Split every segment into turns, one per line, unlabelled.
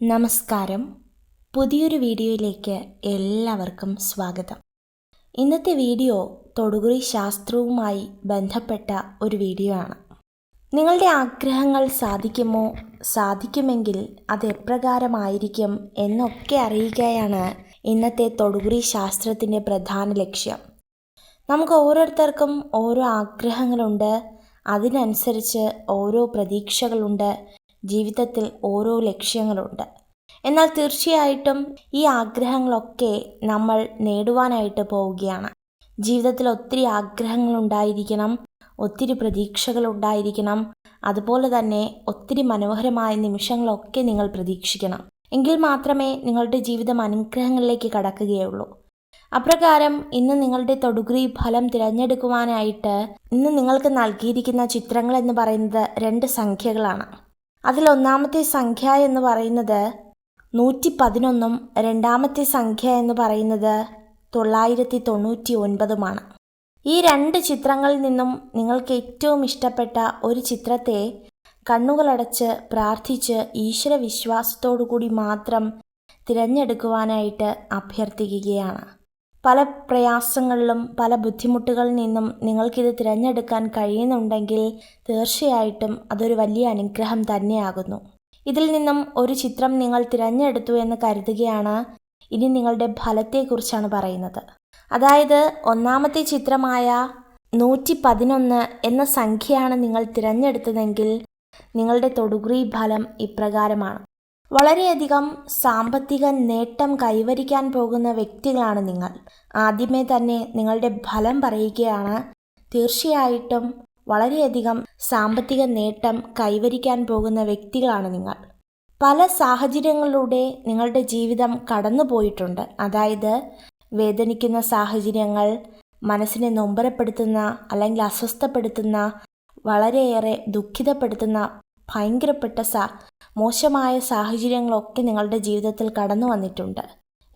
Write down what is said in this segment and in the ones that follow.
നമസ്കാരം. പുതിയൊരു വീഡിയോയിലേക്ക് എല്ലാവർക്കും സ്വാഗതം. ഇന്നത്തെ വീഡിയോ തൊടുകുറി ശാസ്ത്രവുമായി ബന്ധപ്പെട്ട ഒരു വീഡിയോ ആണ്. നിങ്ങളുടെ ആഗ്രഹങ്ങൾ സാധിക്കുമോ? സാധിക്കുമെങ്കിൽ അത് എപ്രകാരമായിരിക്കും എന്നൊക്കെ അറിയുകയാണ് ഇന്നത്തെ തൊടുകുറി ശാസ്ത്രത്തിന്റെ പ്രധാന ലക്ഷ്യം. നമുക്ക് ഓരോരുത്തർക്കും ഓരോ ആഗ്രഹങ്ങളുണ്ട്. അതിനനുസരിച്ച് ഓരോ പ്രതീക്ഷകളുണ്ട്. ജീവിതത്തിൽ ഓരോ ലക്ഷ്യങ്ങളുണ്ട്. എന്നാൽ തീർച്ചയായിട്ടും ഈ ആഗ്രഹങ്ങളൊക്കെ നമ്മൾ നേടുവാനായിട്ട് പോവുകയാണ്. ജീവിതത്തിൽ ഒത്തിരി ആഗ്രഹങ്ങൾ ഉണ്ടായിരിക്കണം ഒത്തിരി പ്രതീക്ഷകൾ ഉണ്ടായിരിക്കണം അതുപോലെ തന്നെ ഒത്തിരി മനോഹരമായ നിമിഷങ്ങളൊക്കെ നിങ്ങൾ പ്രതീക്ഷിക്കണം. എങ്കിൽ മാത്രമേ നിങ്ങളുടെ ജീവിതം അനുഗ്രഹങ്ങളിലേക്ക് കടക്കുകയുള്ളൂ. അപ്രകാരം ഇന്ന് നിങ്ങളുടെ തൊടുകുറി ഫലം തിരഞ്ഞെടുക്കുവാനായിട്ട് ഇന്ന് നിങ്ങൾക്ക് നൽകിയിരിക്കുന്ന ചിത്രങ്ങൾ എന്ന് പറയുന്നത് രണ്ട് സംഖ്യകളാണ്. അതിൽ ഒന്നാമത്തെ സംഖ്യ എന്ന് പറയുന്നത് നൂറ്റി പതിനൊന്നും രണ്ടാമത്തെ സംഖ്യ എന്ന് പറയുന്നത് തൊള്ളായിരത്തി തൊണ്ണൂറ്റി ഒൻപതുമാണ് ഈ രണ്ട് ചിത്രങ്ങളിൽ നിന്നും നിങ്ങൾക്ക് ഏറ്റവും ഇഷ്ടപ്പെട്ട ഒരു ചിത്രത്തെ കണ്ണുകളടച്ച് പ്രാർത്ഥിച്ച് ഈശ്വര വിശ്വാസത്തോടു കൂടി മാത്രം തിരഞ്ഞെടുക്കുവാനായിട്ട് അഭ്യർത്ഥിക്കുകയാണ്. പല പ്രയാസങ്ങളിലും പല ബുദ്ധിമുട്ടുകളിൽ നിന്നും നിങ്ങൾക്കിത് തിരഞ്ഞെടുക്കാൻ കഴിയുന്നുണ്ടെങ്കിൽ തീർച്ചയായിട്ടും അതൊരു വലിയ അനുഗ്രഹം തന്നെയാകുന്നു. ഇതിൽ നിന്നും ഒരു ചിത്രം നിങ്ങൾ തിരഞ്ഞെടുത്തു എന്ന് കരുതുകയാണ് ഇനി നിങ്ങളുടെ ഫലത്തെക്കുറിച്ചാണ് പറയുന്നത്. അതായത് ഒന്നാമത്തെ ചിത്രമായ നൂറ്റി പതിനൊന്ന് എന്ന സംഖ്യയാണ് നിങ്ങൾ തിരഞ്ഞെടുത്തതെങ്കിൽ നിങ്ങളുടെ തൊടുകുറി ഫലം ഇപ്രകാരമാണ്. വളരെയധികം സാമ്പത്തിക നേട്ടം കൈവരിക്കാൻ പോകുന്ന വ്യക്തികളാണ് നിങ്ങൾ. ആദ്യമേ തന്നെ നിങ്ങളുടെ ഫലം പറയുകയാണ്. തീർച്ചയായിട്ടും വളരെയധികം സാമ്പത്തിക നേട്ടം കൈവരിക്കാൻ പോകുന്ന വ്യക്തികളാണ് നിങ്ങൾ. പല സാഹചര്യങ്ങളിലൂടെ നിങ്ങളുടെ ജീവിതം കടന്നു പോയിട്ടുണ്ട് അതായത് വേദനിക്കുന്ന സാഹചര്യങ്ങൾ മനസ്സിനെ നൊമ്പരപ്പെടുത്തുന്ന അല്ലെങ്കിൽ അസ്വസ്ഥപ്പെടുത്തുന്ന വളരെയേറെ ദുഃഖിതപ്പെടുത്തുന്ന ഭയങ്കരപ്പെട്ട സാ മോശമായ സാഹചര്യങ്ങളൊക്കെ നിങ്ങളുടെ ജീവിതത്തിൽ കടന്നു വന്നിട്ടുണ്ട്.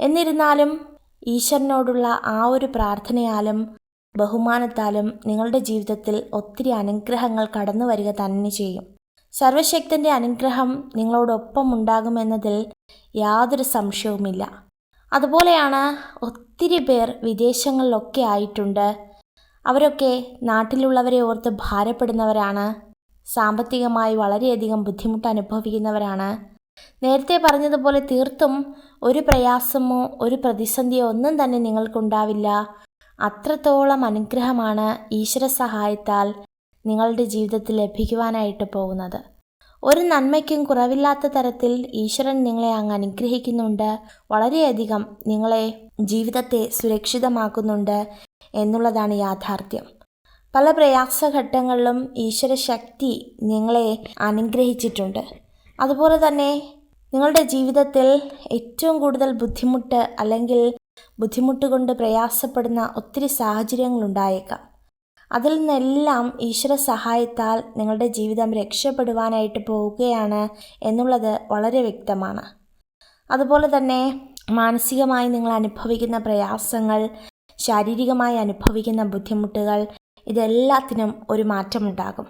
എന്നിരുന്നാലും ഈശ്വരനോടുള്ള ആ ഒരു പ്രാർത്ഥനയാലും ബഹുമാനത്താലും നിങ്ങളുടെ ജീവിതത്തിൽ ഒത്തിരി അനുഗ്രഹങ്ങൾ കടന്നു വരിക തന്നെ ചെയ്യും. സർവശക്തന്റെ അനുഗ്രഹം നിങ്ങളോടൊപ്പം ഉണ്ടാകുമെന്നതിൽ യാതൊരു സംശയവുമില്ല. അതുപോലെയാണ് ഒത്തിരി പേർ വിദേശങ്ങളിലൊക്കെ ആയിട്ടുണ്ട്. അവരൊക്കെ നാട്ടിലുള്ളവരെ ഓർത്ത് ഭാരപ്പെടുന്നവരാണ് സാമ്പത്തികമായി വളരെയധികം ബുദ്ധിമുട്ട് അനുഭവിക്കുന്നവരാണ് നേരത്തെ പറഞ്ഞതുപോലെ തീർത്തും ഒരു പ്രയാസമോ ഒരു പ്രതിസന്ധിയോ ഒന്നും തന്നെ നിങ്ങൾക്കുണ്ടാവില്ല. അത്രത്തോളം അനുഗ്രഹമാണ് ഈശ്വര സഹായത്താൽ നിങ്ങളുടെ ജീവിതത്തിൽ ലഭിക്കുവാനായിട്ട് പോകുന്നത്. ഒരു നന്മയ്ക്കും കുറവില്ലാത്ത തരത്തിൽ ഈശ്വരൻ നിങ്ങളെ അങ്ങ് അനുഗ്രഹിക്കുന്നുണ്ട്. വളരെയധികം നിങ്ങളെ ജീവിതത്തെ സുരക്ഷിതമാക്കുന്നുണ്ട് എന്നുള്ളതാണ് യാഥാർത്ഥ്യം. പല പ്രയാസഘട്ടങ്ങളിലും ഈശ്വര ശക്തി നിങ്ങളെ അനുഗ്രഹിച്ചിട്ടുണ്ട്. അതുപോലെ തന്നെ നിങ്ങളുടെ ജീവിതത്തിൽ ഏറ്റവും കൂടുതൽ ബുദ്ധിമുട്ട് അല്ലെങ്കിൽ ബുദ്ധിമുട്ട് കൊണ്ട് പ്രയാസപ്പെടുന്ന ഒത്തിരി സാഹചര്യങ്ങളുണ്ടായേക്കാം. അതിൽ നിന്നെല്ലാം ഈശ്വര സഹായത്താൽ നിങ്ങളുടെ ജീവിതം രക്ഷപ്പെടുവാനായിട്ട് പോവുകയാണ് എന്നുള്ളത് വളരെ വ്യക്തമാണ്. അതുപോലെ തന്നെ മാനസികമായി നിങ്ങൾ അനുഭവിക്കുന്ന പ്രയാസങ്ങൾ ശാരീരികമായി അനുഭവിക്കുന്ന ബുദ്ധിമുട്ടുകൾ ഇതെല്ലാത്തിനും ഒരു മാറ്റമുണ്ടാകും.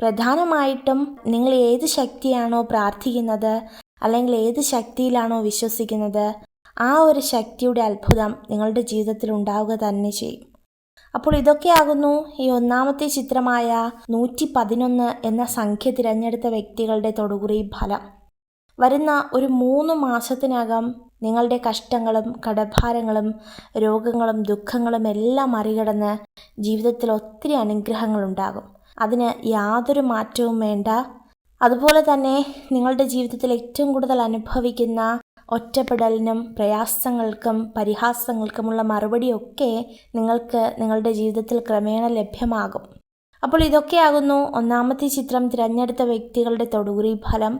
പ്രധാനമായിട്ടും നിങ്ങൾ ഏത് ശക്തിയാണോ പ്രാർത്ഥിക്കുന്നത് അല്ലെങ്കിൽ ഏത് ശക്തിയിലാണോ വിശ്വസിക്കുന്നത് ആ ഒരു ശക്തിയുടെ അത്ഭുതം നിങ്ങളുടെ ജീവിതത്തിൽ ഉണ്ടാവുക തന്നെ ചെയ്യും. അപ്പോൾ ഇതൊക്കെയാകുന്നു ഈ ഒന്നാമത്തെ ചിത്രമായ നൂറ്റി പതിനൊന്ന് എന്ന സംഖ്യ തിരഞ്ഞെടുത്ത വ്യക്തികളുടെ തൊടുകുറി ഫലം. വരുന്ന ഒരു മൂന്ന് മാസത്തിനകം നിങ്ങളുടെ കഷ്ടങ്ങളും കടഭാരങ്ങളും രോഗങ്ങളും ദുഃഖങ്ങളും എല്ലാം മറികടന്ന് ജീവിതത്തിൽ ഒത്തിരി അനുഗ്രഹങ്ങളുണ്ടാകും അതിന് യാതൊരു മാറ്റവും വേണ്ട. അതുപോലെ തന്നെ നിങ്ങളുടെ ജീവിതത്തിൽ ഏറ്റവും കൂടുതൽ അനുഭവിക്കുന്ന ഒറ്റപ്പെടലിനും പ്രയാസങ്ങൾക്കും പരിഹാസങ്ങൾക്കുമുള്ള മറുപടിയൊക്കെ നിങ്ങൾക്ക് നിങ്ങളുടെ ജീവിതത്തിൽ ക്രമേണ ലഭ്യമാകും. അപ്പോൾ ഇതൊക്കെയാകുന്നു ഒന്നാമത്തെ ചിത്രം തിരഞ്ഞെടുത്ത വ്യക്തികളുടെ തൊടുകുറി ഫലം.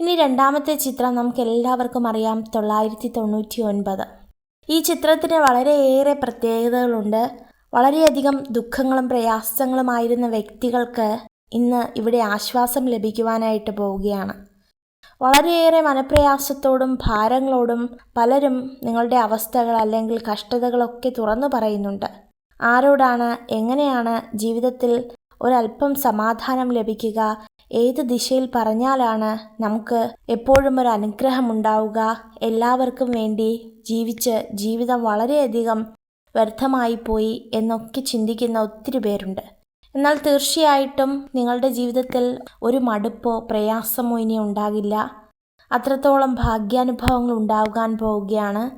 ഇനി രണ്ടാമത്തെ ചിത്രം നമുക്ക് എല്ലാവർക്കും അറിയാം തൊള്ളായിരത്തി തൊണ്ണൂറ്റി ഒൻപത് ഈ ചിത്രത്തിന് വളരെയേറെ പ്രത്യേകതകളുണ്ട്. വളരെയധികം ദുഃഖങ്ങളും പ്രയാസങ്ങളുമായിരുന്ന വ്യക്തികൾക്ക് ഇന്ന് ഇവിടെ ആശ്വാസം ലഭിക്കുവാനായിട്ട് പോവുകയാണ്. വളരെയേറെ മനപ്രയാസത്തോടും ഭാരങ്ങളോടും പലരും നിങ്ങളുടെ അവസ്ഥകൾ അല്ലെങ്കിൽ കഷ്ടതകളൊക്കെ തുറന്നു പറയുന്നുണ്ട്. ആരോടാണ് എങ്ങനെയാണ് ജീവിതത്തിൽ ഒരല്പം സമാധാനം ലഭിക്കുക ഏത് ദിശയിൽ പറഞ്ഞാലാണ് നമുക്ക് എപ്പോഴും ഒരു അനുഗ്രഹം ഉണ്ടാവുക? എല്ലാവർക്കും വേണ്ടി ജീവിച്ച് ജീവിതം വളരെയധികം വ്യർത്ഥമായി പോയി എന്നൊക്കെ ചിന്തിക്കുന്ന ഒത്തിരി പേരുണ്ട്. എന്നാൽ തീർച്ചയായിട്ടും നിങ്ങളുടെ ജീവിതത്തിൽ ഒരു മടുപ്പോ പ്രയാസമോ ഇനി ഉണ്ടാകില്ല. അത്രത്തോളം ഭാഗ്യാനുഭവങ്ങൾ ഉണ്ടാകാൻ പോവുകയാണ്.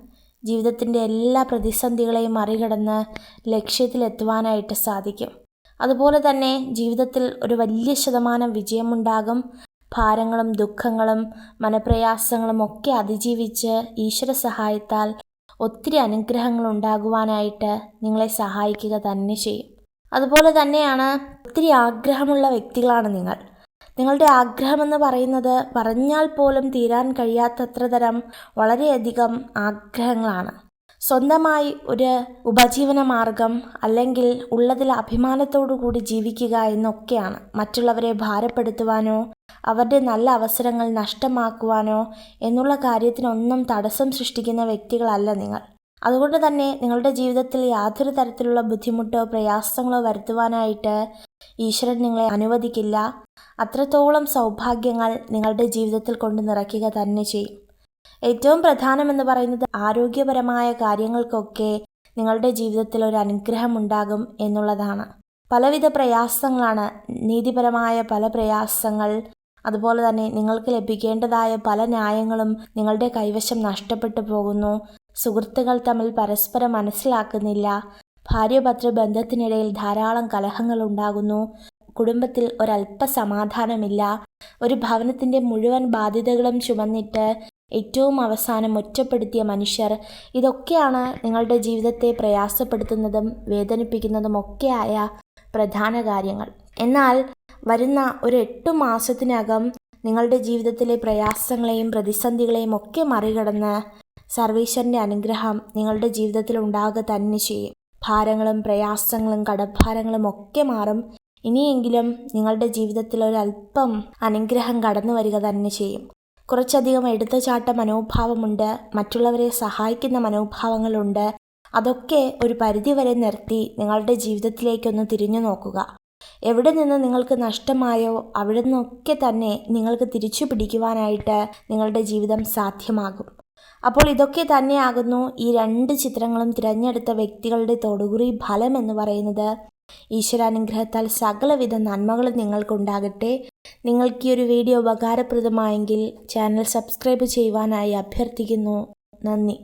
ജീവിതത്തിന്റെ എല്ലാ പ്രതിസന്ധികളെയും മറികടന്ന് ലക്ഷ്യത്തിലെത്തുവാനായിട്ട് സാധിക്കും. അതുപോലെ തന്നെ ജീവിതത്തിൽ ഒരു വലിയ ശതമാനം വിജയമുണ്ടാകും. ഭാരങ്ങളും ദുഃഖങ്ങളും മനപ്രയാസങ്ങളും ഒക്കെ അതിജീവിച്ച് ഈശ്വര സഹായത്താൽ ഒത്തിരി അനുഗ്രഹങ്ങൾ ഉണ്ടാകുവാനായിട്ട് നിങ്ങളെ സഹായിക്കുക തന്നെ ചെയ്യും. അതുപോലെ തന്നെയാണ് ഒത്തിരി ആഗ്രഹമുള്ള വ്യക്തികളാണ് നിങ്ങൾ. നിങ്ങളുടെ ആഗ്രഹമെന്ന് പറയുന്നത് പറഞ്ഞാൽ പോലും തീരാൻ കഴിയാത്തത്ര തരം വളരെയധികം ആഗ്രഹങ്ങളാണ്. സ്വന്തമായി ഒരു ഉപജീവന മാർഗം അല്ലെങ്കിൽ ഉള്ളതിൽ അഭിമാനത്തോടു കൂടി ജീവിക്കുക എന്നൊക്കെയാണ്. മറ്റുള്ളവരെ ഭാരപ്പെടുത്തുവാനോ അവരുടെ നല്ല അവസരങ്ങൾ നഷ്ടമാക്കുവാനോ എന്നുള്ള കാര്യത്തിനൊന്നും തടസ്സം സൃഷ്ടിക്കുന്ന വ്യക്തികളല്ല നിങ്ങൾ. അതുകൊണ്ട് തന്നെ നിങ്ങളുടെ ജീവിതത്തിൽ യാതൊരു തരത്തിലുള്ള ബുദ്ധിമുട്ടോ പ്രയാസങ്ങളോ വരുത്തുവാനായിട്ട് ഈശ്വരൻ നിങ്ങളെ അനുവദിക്കില്ല. അത്രത്തോളം സൗഭാഗ്യങ്ങൾ നിങ്ങളുടെ ജീവിതത്തിൽ കൊണ്ട് നിറയ്ക്കുക തന്നെ ചെയ്യും. ഏറ്റവും പ്രധാനമെന്ന് പറയുന്നത് ആരോഗ്യപരമായ കാര്യങ്ങൾക്കൊക്കെ നിങ്ങളുടെ ജീവിതത്തിൽ ഒരു അനുഗ്രഹം ഉണ്ടാകും എന്നുള്ളതാണ്. പലവിധ പ്രയാസങ്ങളാണ്. നീതിപരമായ പല പ്രയാസങ്ങൾ അതുപോലെ തന്നെ നിങ്ങൾക്ക് ലഭിക്കേണ്ടതായ പല ന്യായങ്ങളും നിങ്ങളുടെ കൈവശം നഷ്ടപ്പെട്ടു പോകുന്നു. സുഹൃത്തുക്കൾ തമ്മിൽ പരസ്പരം മനസ്സിലാക്കുന്നില്ല. ഭാര്യഭദ്ര ബന്ധത്തിനിടയിൽ ധാരാളം കലഹങ്ങൾ ഉണ്ടാകുന്നു. കുടുംബത്തിൽ ഒരല്പ സമാധാനമില്ല. ഒരു ഭവനത്തിന്റെ മുഴുവൻ ബാധ്യതകളും ചുമന്നിട്ട് ഏറ്റവും അവസാനം ഒറ്റപ്പെടുത്തിയ മനുഷ്യർ. ഇതൊക്കെയാണ് നിങ്ങളുടെ ജീവിതത്തെ പ്രയാസപ്പെടുത്തുന്നതും വേദനിപ്പിക്കുന്നതും ഒക്കെയായ പ്രധാന കാര്യങ്ങൾ. എന്നാൽ വരുന്ന ഒരു എട്ട് മാസത്തിനകം നിങ്ങളുടെ ജീവിതത്തിലെ പ്രയാസങ്ങളെയും പ്രതിസന്ധികളെയും ഒക്കെ മറികടന്ന് സർവീശ്വരന്റെ അനുഗ്രഹം നിങ്ങളുടെ ജീവിതത്തിൽ ഉണ്ടാകുക തന്നെ ചെയ്യും. ഭാരങ്ങളും പ്രയാസങ്ങളും കടഭാരങ്ങളും ഒക്കെ മാറും. ഇനിയെങ്കിലും നിങ്ങളുടെ ജീവിതത്തിൽ ഒരല്പം അനുഗ്രഹം കടന്നു വരിക തന്നെ ചെയ്യും. കുറച്ചധികം എടുത്തുചാട്ട മനോഭാവമുണ്ട്. മറ്റുള്ളവരെ സഹായിക്കുന്ന മനോഭാവങ്ങളുണ്ട്. അതൊക്കെ ഒരു പരിധിവരെ നിർത്തി നിങ്ങളുടെ ജീവിതത്തിലേക്കൊന്ന് തിരിഞ്ഞു നോക്കുക. എവിടെ നിന്ന് നിങ്ങൾക്ക് നഷ്ടമായോ അവിടെ നിന്നൊക്കെ തന്നെ നിങ്ങൾക്ക് തിരിച്ചു പിടിക്കുവാനായിട്ട് നിങ്ങളുടെ ജീവിതം സാധ്യമാകും. അപ്പോൾ ഇതൊക്കെ തന്നെയാകുന്നു ഈ രണ്ട് ചിത്രങ്ങളും തിരഞ്ഞെടുത്ത വ്യക്തികളുടെ തൊടുകുറി ഫലം എന്ന് പറയുന്നത്. ഈശ്വരാനുഗ്രഹത്താൽ സകലവിധ നന്മകളും നിങ്ങൾക്കുണ്ടാകട്ടെ. നിങ്ങൾക്ക് ഈ ഒരു വീഡിയോ ഉപകാരപ്രദമായെങ്കിൽ ചാനൽ സബ്സ്ക്രൈബ് ചെയ്യുവാനായി അഭ്യർത്ഥിക്കുന്നു. നന്ദി.